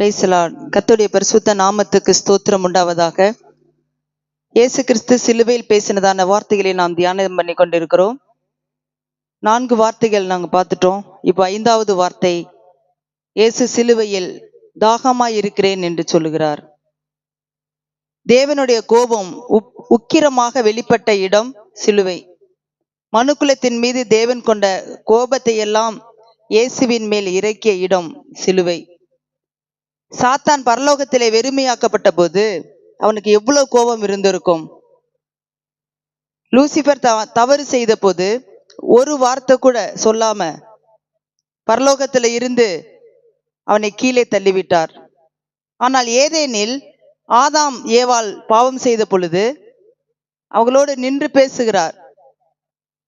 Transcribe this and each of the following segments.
பிரைசலான் கத்துடைய பரிசுத்த நாமத்துக்கு ஸ்தோத்திரம் உண்டாவதாக. இயேசு கிறிஸ்து சிலுவையில் பேசினதான வார்த்தைகளை நாம் தியானம் பண்ணி கொண்டிருக்கிறோம். நான்கு வார்த்தைகள் நாங்கள் பார்த்துட்டோம். இப்போ ஐந்தாவது வார்த்தை இயேசு சிலுவையில் தாகமாய் இருக்கிறேன் என்று சொல்லுகிறார். தேவனுடைய கோபம் உப்- உக்கிரமாக வெளிப்பட்ட இடம் சிலுவை. மனுக்குலத்தின் மீது தேவன் கொண்ட கோபத்தை எல்லாம் இயேசுவின் மேல் இறக்கிய இடம் சிலுவை. சாத்தான் பரலோகத்திலே வெறுமையாக்கப்பட்ட போது அவனுக்கு எவ்வளவு கோபம் இருந்திருக்கும். லூசிபர் தவறு செய்த போது ஒரு வார்த்தை கூட சொல்லாம பரலோகத்துல இருந்து அவனை கீழே தள்ளிவிட்டார். ஆனால் ஏதேனில் ஆதாம் ஏவாள் பாவம் செய்த பொழுது அவங்களோடு நின்று பேசுகிறார்.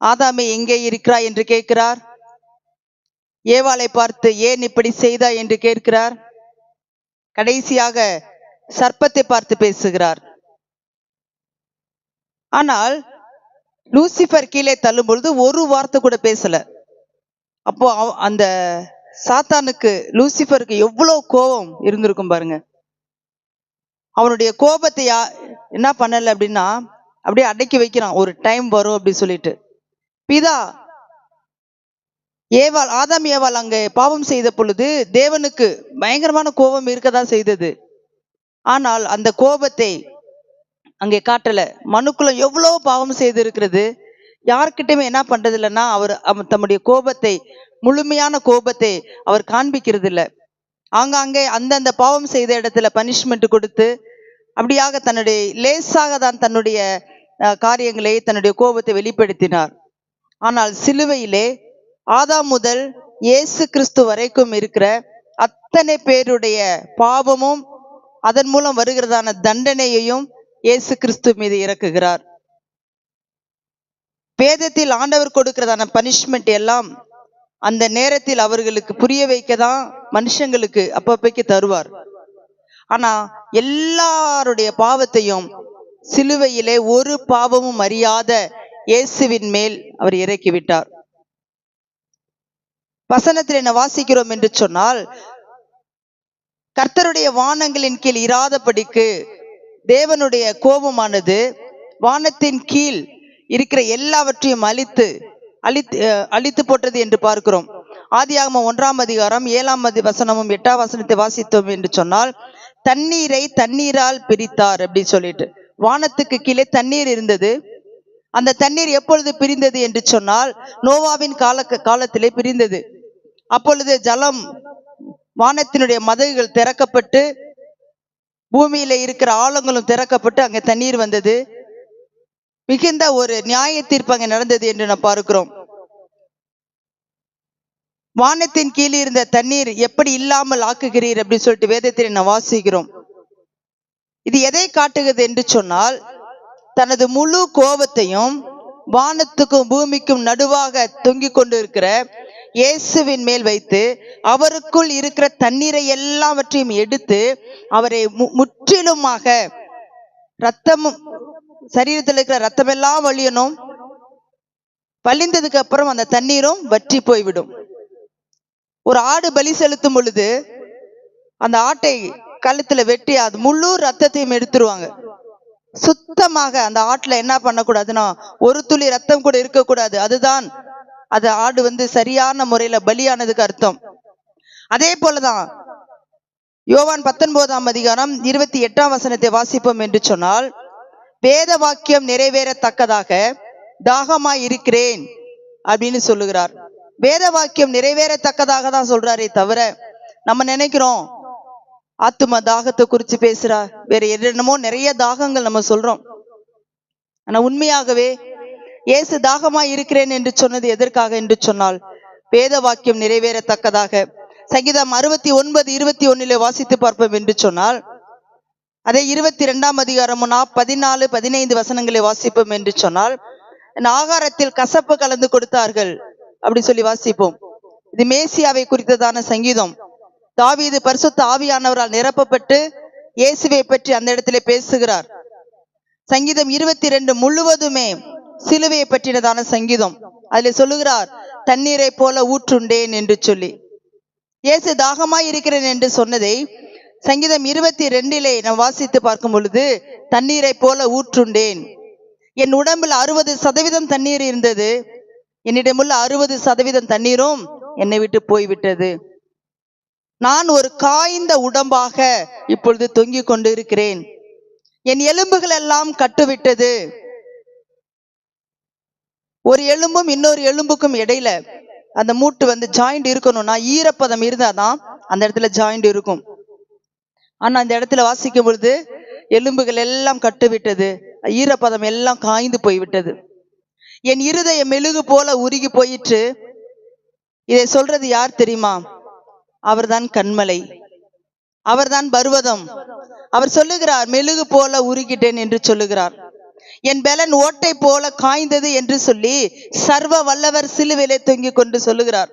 ஆதாமே எங்கே இருக்கிறாய் என்று கேட்கிறார். ஏவாளை பார்த்து ஏன் இப்படி செய்தாய் என்று கேட்கிறார். கடைசியாக சர்ப்பத்தை பார்த்து பேசுகிறார். ஆனால் லூசிபர் கீழே தள்ளும் பொழுது ஒரு வார்த்தை கூட பேசல. அப்போ அவ- அந்த சாத்தானுக்கு லூசிபருக்கு எவ்வளவு கோபம் இருந்திருக்கும் பாருங்க. அவனுடைய கோபத்தை யா- என்ன பண்ணல அப்படின்னா அப்படியே அடக்கி வைக்கிறான். ஒரு டைம் வரும் அப்படி சொல்லிட்டு. பிதா ஏவாள் ஆதாம் ஏவாள் அங்கே பாவம் செய்த பொழுது தேவனுக்கு பயங்கரமான கோபம் இருக்கதான் செய்தது. ஆனால் அந்த கோபத்தை அங்கே காட்டல. மனுக்குள்ள எவ்வளோ பாவம் செய்திருக்கிறது. யார்கிட்டயுமே என்ன பண்றது இல்லைன்னா அவர் அவர் தம்முடைய கோபத்தை முழுமையான கோபத்தை அவர் காண்பிக்கிறது இல்லை ஆங்காங்கே அந்தந்த பாவம் செய்த இடத்துல பனிஷ்மெண்ட் கொடுத்து அப்படியாக தன்னுடைய லேசாக தான் தன்னுடைய காரியங்களை தன்னுடைய கோபத்தை வெளிப்படுத்தினார். ஆனால் சிலுவையிலே ஆதாம் முதல் இயேசு கிறிஸ்து வரைக்கும் இருக்கிற அத்தனை பேருடைய பாவமும் அதன் மூலம் வருகிறதான தண்டனையையும் இயேசு கிறிஸ்து மீது இறக்குகிறார். வேதத்தில் ஆண்டவர் கொடுக்கிறதான பனிஷ்மெண்ட் எல்லாம் அந்த நேரத்தில் அவர்களுக்கு புரிய வைக்க தான் மனுஷங்களுக்கு அப்பப்பைக்கு தருவார். ஆனா எல்லாருடைய பாவத்தையும் சிலுவையிலே ஒரு பாவமும் அறியாத இயேசுவின் மேல் அவர் இறக்கி விட்டார் வசனத்தில் என்ன வாசிக்கிறோம் என்று சொன்னால் கர்த்தருடைய வானங்களின் கீழ் இராதபடிக்கு தேவனுடைய கோபமானது வானத்தின் கீழ் இருக்கிற எல்லாவற்றையும் அழித்து அழித்து அழித்து போட்டது என்று பார்க்கிறோம். ஆதியாகம ஒன்றாம் அதிகாரம் ஏழாம் அதி வசனமும் எட்டாம் வசனத்தை வாசித்தோம் என்று சொன்னால் தண்ணீரை தண்ணீரால் பிரித்தார் அப்படின்னு சொல்லிட்டு. வானத்துக்கு கீழே தண்ணீர் இருந்தது. அந்த தண்ணீர் எப்பொழுது பிரிந்தது என்று சொன்னால் நோவாவின் கால காலத்திலே பிரிந்தது. அப்பொழுது ஜலம் வானத்தினுடைய மதகுகள் திறக்கப்பட்டு பூமியில இருக்கிற ஆழங்களும் திறக்கப்பட்டு அங்க தண்ணீர் வந்தது. மிகுந்த ஒரு நியாய தீர்ப்பு அங்க நடந்தது என்று நாம் பார்க்கிறோம். வானத்தின் கீழ் இருந்த தண்ணீர் எப்படி இல்லாமல் ஆக்குகிறீர் அப்படின்னு சொல்லிட்டு வேதத்தில் நான் வாசிக்கிறோம். இது எதை காட்டுகிறது என்று சொன்னால் தனது முழு கோபத்தையும் வானத்துக்கும் பூமிக்கும் நடுவாக தொங்கிக் கொண்டு இருக்கிற இயேசுவின் மேல் வைத்து அவருக்குள் இருக்கிற தண்ணீரை எல்லாவற்றையும் எடுத்து அவரை மு- முற்றிலுமாக ரத்தமும் சரீரத்தில் இருக்கிற ரத்தமெல்லாம் வழியணும். வழிந்ததுக்கு அப்புறம் அந்த தண்ணீரும் வற்றி போய்விடும். ஒரு ஆடு பலி செலுத்தும் பொழுது அந்த ஆட்டை கழுத்துல வெட்டி அது முழு ரத்தத்தையும் எடுத்துருவாங்க. சுத்தமாக அந்த ஆட்டுல என்ன பண்ணக்கூடாதுன்னா ஒரு துளி ரத்தம் கூட இருக்கக்கூடாது. அதுதான் அது ஆடு வந்து சரியான முறையில பலியானதுக்கு அர்த்தம். அதே போலதான் யோவான் பத்தொன்பதாம் அதிகாரம் இருபத்தி எட்டாம் வசனத்தை வாசிப்போம் என்று சொன்னால் வேத வாக்கியம் நிறைவேறத்தக்கதாக தாகமா இருக்கிறேன் அப்படின்னு சொல்லுகிறார். வேத வாக்கியம் நிறைவேறத்தக்கதாக தான் சொல்றாரே தவிர நம்ம நினைக்கிறோம் ஆத்தும தாகத்தை குறிச்சு பேசுறா வேற என்னென்னமோ நிறைய தாகங்கள் நம்ம சொல்றோம். ஆனா உண்மையாகவே இயேசு தாகமா இருக்கிறேன் என்று சொன்னது எதற்காக என்று சொன்னால் வேத வாக்கியம் நிறைவேறத்தக்கதாக. சங்கீதம் அறுபத்தி ஒன்பது இருபத்தி ஒன்னிலே வாசித்து பார்ப்போம் என்று சொன்னால் அதே இருபத்தி இரண்டாம் அதிகாரம்னா பதினாலு பதினைந்து வசனங்களை வாசிப்போம் என்று சொன்னால் என் ஆகாரத்தில் கசப்பு கலந்து கொடுத்தார்கள். அப்படி சொல்லி வாசிப்போம். இது மேசியாவை குறித்ததான சங்கீதம். தாவி இது பரிசுத்த ஆவியானவரால் நிரப்பப்பட்டு இயேசுவை பற்றி அந்த இடத்திலே பேசுகிறார். சங்கீதம் இருபத்தி ரெண்டு முழுவதுமே சிலுவையை பற்றினதான சங்கீதம். அதில் சொல்லுகிறார் தண்ணீரை போல ஊற்றுண்டேன் என்று சொல்லி. இயேசு தாகமாய் இருக்கிறேன் என்று சொன்னதை சங்கீதம் இருபத்தி ரெண்டிலே நான் வாசித்து பார்க்கும் பொழுது தண்ணீரை போல ஊற்றுண்டேன். என் உடம்பில் அறுபது சதவீதம் தண்ணீர் இருந்தது. என்னிடமுள்ள அறுபது சதவீதம் தண்ணீரும் என்னை விட்டு போய்விட்டது. நான் ஒரு காய்ந்த உடம்பாக இப்பொழுது தொங்கிக் கொண்டு இருக்கிறேன் என் எலும்புகள் எல்லாம் கட்டுவிட்டது. ஒரு எலும்பும் இன்னொரு எலும்புக்கும் இடையில அந்த மூட்டு வந்து ஜாயிண்ட் இருக்கணும்னா ஈரப்பதம் இருந்தாதான் அந்த இடத்துல ஜாயிண்ட் இருக்கும். ஆனா அந்த இடத்துல வாசிக்கும் பொழுது எலும்புகள் எல்லாம் கட்டுவிட்டது ஈரப்பதம் எல்லாம் காய்ந்து போய்விட்டது. என் இருதய மெழுகு போல உருகி போயிற்று. இதை சொல்றது யார் தெரியுமா? அவர்தான் கண்மலை. அவர்தான் பர்வதம். அவர் சொல்லுகிறார் மெழுகு போல உருகிட்டேன் என்று சொல்லுகிறார். என் பெலன் ஓட்டை போல காய்ந்தது என்று சொல்லி சர்வ வல்லவர் சிலுவிலே தொங்கிக் கொண்டு சொல்லுகிறார்.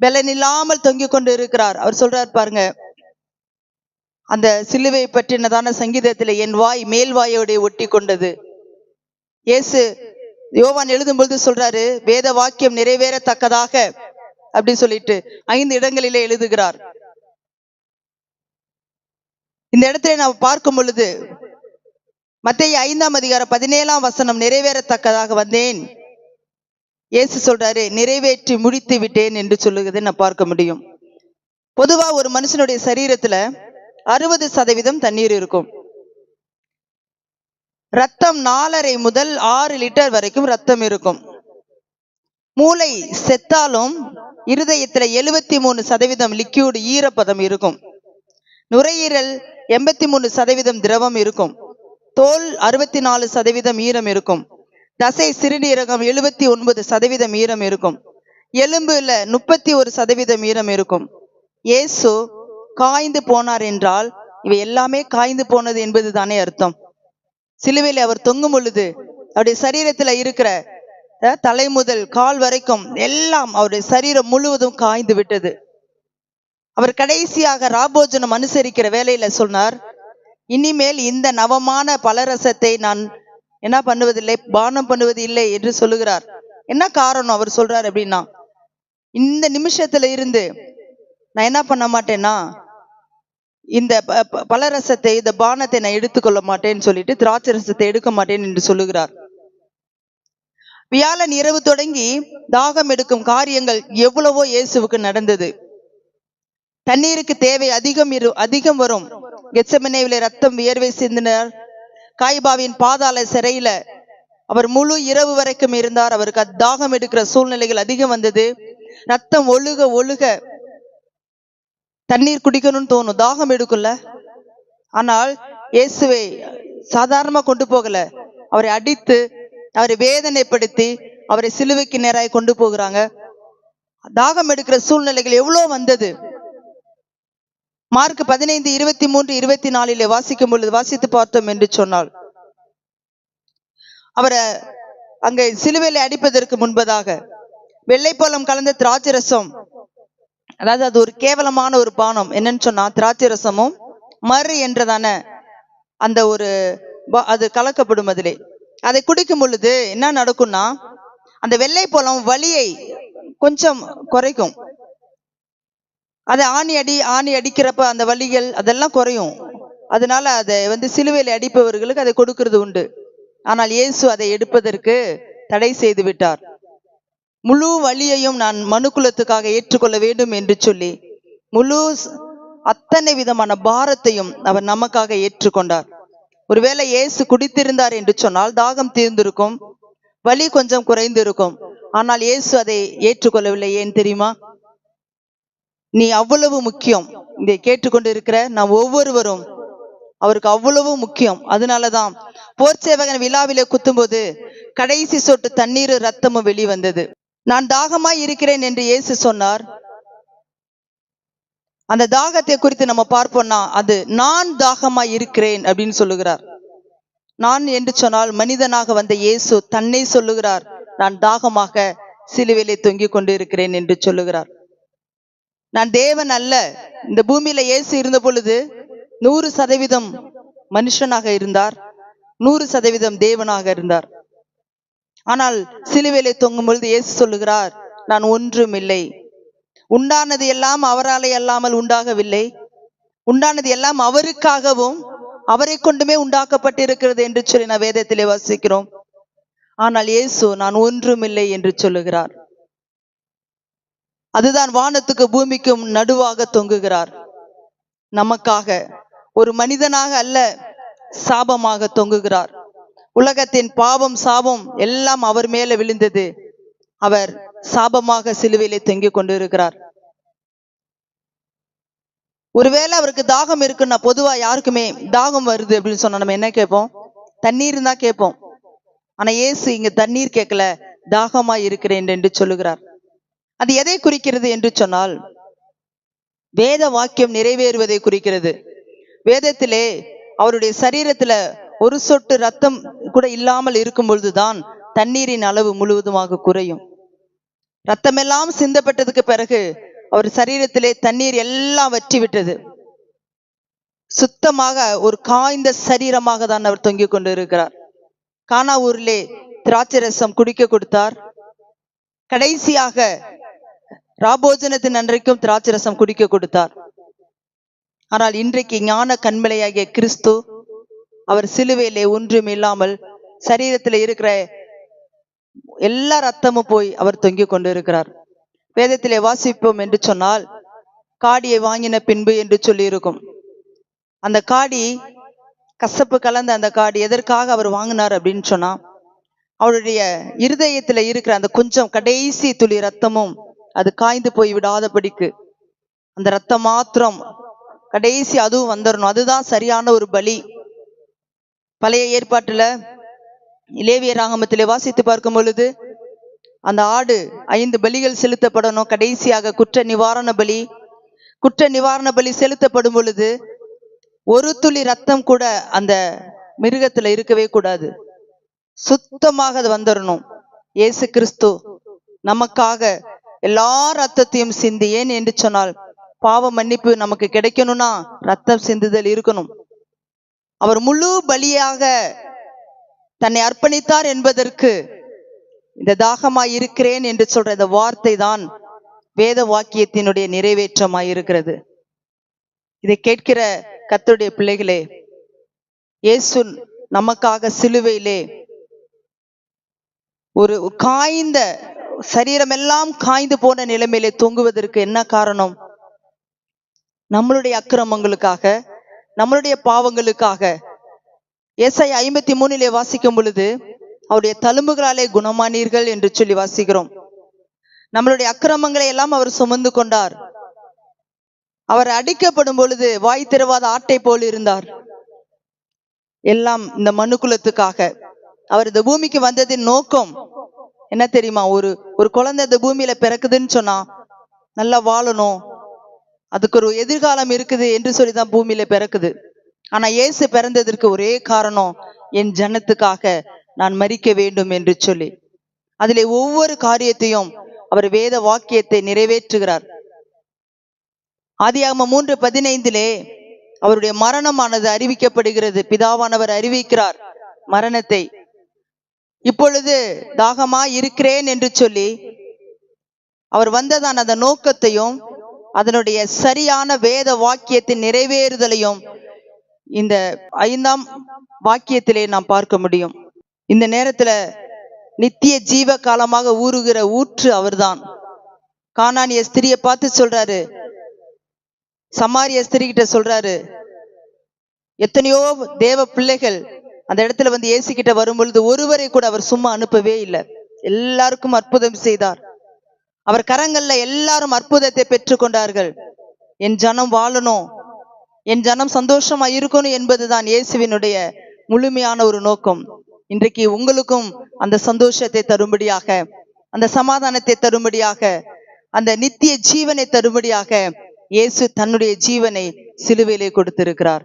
பெலன் இல்லாமல் தொங்கிக் கொண்டு இருக்கிறார். அவர் சொல்றார் பாருங்க அந்த சிலுவை பற்றினதான சங்கீதத்துல என் வாய் மேல் வாயோட ஒட்டி கொண்டது. இயேசு யோவான் எழுதும் பொழுது சொல்றாரு வேத வாக்கியம் நிறைவேறத்தக்கதாக அப்படி சொல்லிட்டு ஐந்து இடங்களிலே எழுதுகிறார். இந்த இடத்துல நாம் பார்க்கும் பொழுது மத்திய ஐந்தாம் அதிகாரம் பதினேழாம் வசனம் நிறைவேறத்தக்கதாக வந்தேன். இயேசு சொல்றாரு நிறைவேற்றி முடித்து விட்டேன் என்று சொல்லுகிறதை நான் பார்க்க முடியும். பொதுவா ஒரு மனுஷனுடைய சரீரத்துல அறுபது சதவீதம் தண்ணீர் இருக்கும். ரத்தம் நாலரை முதல் ஆறு லிட்டர் வரைக்கும் ரத்தம் இருக்கும். மூளை செத்தாலும் இருதயத்துல எழுபத்தி மூணு சதவீதம் லிக்யூடு ஈரப்பதம் இருக்கும். நுரையீரல் எண்பத்தி மூணு சதவீதம் திரவம் இருக்கும். தோல் அறுபத்தி நாலு சதவீதம் ஈரம் இருக்கும். தசை சிறுநீரகம் எழுபத்தி ஒன்பது சதவீதம் ஈரம் இருக்கும். எலும்புல முப்பத்தி ஒரு சதவீதம் ஈரம் இருக்கும். இயேசு காய்ந்து போனார் என்றால் இவை எல்லாமே காய்ந்து போனது என்பது தானே அர்த்தம். சிலுவையில் அவர் தொங்கும் பொழுது அவருடைய சரீரத்துல இருக்கிற தலை முதல் கால் வரைக்கும் எல்லாம் அவருடைய சரீரம் முழுவதும் காய்ந்து விட்டது. அவர் கடைசியாக ராபோஜனம் அனுசரிக்கிற வேலையில சொன்னார் இனிமேல் இந்த நவமான பலரசத்தை நான் என்ன பண்ணுவதில்லை பானம் பண்ணுவது இல்லை என்று சொல்லுகிறார். என்ன காரணம் அவர் சொல்றார் அப்படின்னா இந்த நிமிஷத்துல இருந்து நான் என்ன பண்ண மாட்டேன்னா இந்த ப- பலரசத்தை இந்த பானத்தை நான் எடுத்துக்கொள்ள மாட்டேன்னு சொல்லிட்டு திராட்சை ரசத்தை எடுக்க மாட்டேன் என்று சொல்லுகிறார். வியாழன் இரவு தொடங்கி தாகம் எடுக்கும் காரியங்கள் எவ்வளவோ இயேசுவுக்கு நடந்தது. தண்ணீருக்கு தேவை அதிகம் இரு அதிகம் வரும். கெச்சமனேவிலே ரத்தம் வியர்வை சிந்தினார். காய்பாவின் பாதாள சிறையில அவர் முழு இரவு வரைக்கும் இருந்தார். அவருக்கு தாகம் எடுக்கிற சூழ்நிலைகள் அதிகம் வந்தது. ரத்தம் ஒழுக ஒழுக தண்ணீர் குடிக்கணும்னு தோணும். தாகம் எடுக்கும்ல ஆனால் இயேசுவை சாதாரணமா கொண்டு போகல. அவரை அடித்து அவரை வேதனைப்படுத்தி அவரை சிலுவைக்கு நேராய் கொண்டு போகிறாங்க. தாகம் எடுக்கிற சூழ்நிலைகள் எவ்வளவு வந்தது. மார்க் பதினைந்து இருபத்தி மூன்று இருபத்தி நாலிலே வாசிக்கும் பொழுது வாசித்து பார்த்தோம் என்று சொன்னால் அவரை அங்கே சிலுவையில அடிப்பதற்கு முன்பதாக வெள்ளைப்பழம் கலந்த திராட்சை ரசம் அதாவது அது ஒரு கேவலமான ஒரு பானம். என்னன்னு சொன்னா திராட்சை ரசமும் மறு என்றதான அந்த ஒரு அது கலக்கப்படும் அதிலே. அதை குடிக்கும் பொழுது என்ன நடக்கும்னா அந்த வெள்ளைப்பழம் வலியை கொஞ்சம் குறைக்கும். அதை ஆணி அடி ஆணி அடிக்கிறப்ப அந்த வலிகள் அதெல்லாம் குறையும். அதனால அதை வந்து சிலுவையில் அடிப்பவர்களுக்கு அதை கொடுக்கிறது உண்டு. ஆனால் இயேசு அதை எடுப்பதற்கு தடை செய்து விட்டார். முழு வழியையும் நான் மனுக்குலத்துக்காக ஏற்றுக்கொள்ள வேண்டும் என்று சொல்லி முழு அத்தனை விதமான பாரத்தையும் அவர் நமக்காக ஏற்றுக்கொண்டார். ஒருவேளை இயேசு குடித்திருந்தார் என்று சொன்னால் தாகம் தீர்ந்திருக்கும் வலி கொஞ்சம் குறைந்திருக்கும். ஆனால் இயேசு அதை ஏற்றுக்கொள்ளவில்லை ஏன் தெரியுமா? நீ அவ்வளவு முக்கியம். இதை கேட்டுக்கொண்டு இருக்கிற நாம் ஒவ்வொருவரும் அவருக்கு அவ்வளவு முக்கியம். அதனாலதான் போர் சேவகன் விழாவில குத்தும்போது கடைசி சொட்டு தண்ணீர் ரத்தமும் வெளிவந்தது. நான் தாகமாய் இருக்கிறேன் என்று இயேசு சொன்னார். அந்த தாகத்தை குறித்து நம்ம பார்ப்போம்னா அது நான் தாகமாய் இருக்கிறேன் அப்படின்னு சொல்லுகிறார். நான் என்று சொன்னால் மனிதனாக வந்த இயேசு தன்னை சொல்லுகிறார். நான் தாகமாக சிலுவையிலே தொங்கிக் கொண்டு இருக்கிறேன் என்று சொல்லுகிறார். நான் தேவன் அல்ல. இந்த பூமியில இயேசு இருந்த பொழுது நூறு சதவீதம் மனுஷனாக இருந்தார். நூறு சதவீதம் தேவனாக இருந்தார். ஆனால் சிலுவையிலே தொங்கும் பொழுது இயேசு சொல்லுகிறார் நான் ஒன்றும் இல்லை. உண்டானது எல்லாம் அவராலே அல்லாமல் உண்டாகவில்லை. உண்டானது எல்லாம் அவருக்காகவும் அவரை கொண்டுமே உண்டாக்கப்பட்டிருக்கிறது என்று சொல்லி நான் வேதத்திலே வாசிக்கிறோம். ஆனால் இயேசு நான் ஒன்றுமில்லை என்று சொல்லுகிறார். அதுதான் வானத்துக்கு பூமிக்கும் நடுவாக தொங்குகிறார். நமக்காக ஒரு மனிதனாக அல்ல சாபமாக தொங்குகிறார். உலகத்தின் பாவம் சாபம் எல்லாம் அவர் மேல விழுந்தது. அவர் சாபமாக சிலுவையிலே தொங்கிக் கொண்டிருக்கிறார். ஒருவேளை அவருக்கு தாகம் இருக்குன்னா பொதுவா யாருக்குமே தாகம் வருது அப்படின்னு சொன்னா நம்ம என்ன கேட்போம்? தண்ணீர் தான் கேட்போம். ஆனா இயேசு இங்க தண்ணீர் கேட்கல தாகமா இருக்கிறேன் என்று சொல்லுகிறார். அது எதை குறிக்கிறது என்று சொன்னால் வேத வாக்கியம் நிறைவேறுவதை குறிக்கிறது. வேதத்திலே அவருடைய சரீரத்துல ஒரு சொட்டு ரத்தம் கூட இல்லாமல் இருக்கும் பொழுதுதான் தண்ணீரின் அளவு முழுவதுமாக குறையும். ரத்தமெல்லாம் சிந்தப்பட்டதுக்கு பிறகு அவர் சரீரத்திலே தண்ணீர் எல்லாம் வற்றி விட்டது. சுத்தமாக ஒரு காய்ந்த சரீரமாக தான் அவர் தொங்கிக் கொண்டு இருக்கிறார் கானா ஊரிலே திராட்சை ரசம் குடிக்க கொடுத்தார். கடைசியாக ராபோஜனத்தின் அன்றைக்கும் திராட்சரசம் குடிக்க கொடுத்தார். ஆனால் இன்றைக்கு ஞான கண்மலையாகிய கிறிஸ்து அவர் சிலுவையிலே ஒன்றும் இல்லாமல் சரீரத்தில் இருக்கிற எல்லா ரத்தமும் போய் அவர் தொங்கிக் கொண்டு இருக்கிறார் வேதத்திலே வாசிப்போம் என்று சொன்னால் காடியை வாங்கின பின்பு என்று சொல்லி இருக்கும் அந்த காடி கசப்பு கலந்த அந்த காடி எதற்காக அவர் வாங்கினார் அப்படின்னு சொன்னா அவருடைய இருதயத்துல இருக்கிற அந்த கொஞ்சம் கடைசி துளி ரத்தமும் அது காய்ந்து போய் விடாதபடிக்கு. அந்த ரத்தம் மாத்திரம் கடைசி அதுவும் வந்துடணும் அதுதான் சரியான ஒரு பலி. பழைய ஏற்பாட்டுல இலேவிய ராகமத்திலே வாசித்து பார்க்கும் பொழுது அந்த ஆடு ஐந்து பலிகள் செலுத்தப்படணும். கடைசியாக குற்ற நிவாரண பலி. குற்ற நிவாரண பலி செலுத்தப்படும் பொழுது ஒரு துளி ரத்தம் கூட அந்த மிருகத்துல இருக்கவே கூடாது. சுத்தமாக அது வந்துடணும் இயேசு கிறிஸ்து நமக்காக எல்லா ரத்தத்தையும் சிந்தி ஏன் என்று சொன்னால் பாவ மன்னிப்பு நமக்கு கிடைக்கணும்னா ரத்தம் சிந்துதல் இருக்கணும். அவர் முழு பலியாக தன்னை அர்ப்பணித்தார் என்பதற்கு இந்த தாகமாய் இருக்கிறேன் என்று சொல்ற இந்த வார்த்தை தான் வேத வாக்கியத்தினுடைய நிறைவேற்றமாய் இருக்கிறது. இதை கேட்கிற கர்த்தருடைய பிள்ளைகளே இயேசு நமக்காக சிலுவையிலே ஒரு காய்ந்த சரீரமெல்லாம் காய்ந்து போன நிலைமையிலே தொங்குவதற்கு என்ன காரணம்? நம்மளுடைய அக்கிரமங்களுக்காக நம்மளுடைய பாவங்களுக்காக. எஸ்ஐ ஐம்பத்தி மூணிலே வாசிக்கும் பொழுது அவருடைய தழும்புகளாலே குணமானீர்கள் என்று சொல்லி வாசிக்கிறோம். நம்மளுடைய அக்கிரமங்களை எல்லாம் அவர் சுமந்து கொண்டார். அவர் அடிக்கப்படும் பொழுது வாய் திறவாத ஆட்டை போல் இருந்தார். எல்லாம் இந்த மனுக்குலத்துக்காக. அவர் இந்த பூமிக்கு வந்ததின் நோக்கம் என்ன தெரியுமா? ஒரு ஒரு குழந்தை இந்த பூமியில பிறக்குதுன்னு சொன்னா நல்லா வாழணும். அதுக்கு ஒரு எதிர்காலம் இருக்குது என்று சொல்லிதான் பூமியில பிறக்குது. ஆனா இயேசு பிறந்ததற்கு ஒரே காரணம் என் ஜனத்துக்காக நான் மறிக்க வேண்டும் என்று சொல்லி. அதிலே ஒவ்வொரு காரியத்தையும் அவர் வேத வாக்கியத்தை நிறைவேற்றுகிறார். ஆதியாகம மூன்று பதினைந்திலே அவருடைய மரணமானது அறிவிக்கப்படுகிறது. பிதாவானவர் அறிவிக்கிறார் மரணத்தை. இப்பொழுது தாகமா இருக்கிறேன் என்று சொல்லி அவர் வந்ததான் அந்த நோக்கத்தையும் அதனுடைய சரியான வேத வாக்கியத்தின் நிறைவேறுதலையும் இந்த ஐந்தாம் வாக்கியத்திலே நாம் பார்க்க முடியும். இந்த நேரத்துல நித்திய ஜீவ காலமாக ஊறுகிற ஊற்று அவர்தான். காணானிய ஸ்திரியை பார்த்து சொல்றாரு. சமாரிய ஸ்திரி கிட்ட சொல்றாரு. எத்தனையோ தேவ பிள்ளைகள் அந்த இடத்துல வந்து ஏசு கிட்ட வரும் பொழுது ஒருவரை கூட அவர் சும்மா அனுப்பவே இல்லை. எல்லாருக்கும் அற்புதம் செய்தார். அவர் கரங்கள்ல எல்லாரும் அற்புதத்தை பெற்றுக்கொண்டார்கள் என் ஜனம் வாழணும். என் ஜனம் சந்தோஷமா இருக்கணும் என்பதுதான் இயேசுவினுடைய முழுமையான ஒரு நோக்கம். இன்றைக்கு உங்களுக்கும் அந்த சந்தோஷத்தை தரும்படியாக அந்த சமாதானத்தை தரும்படியாக அந்த நித்திய ஜீவனை தரும்படியாக இயேசு தன்னுடைய ஜீவனை சிலுவையிலே கொடுத்திருக்கிறார்.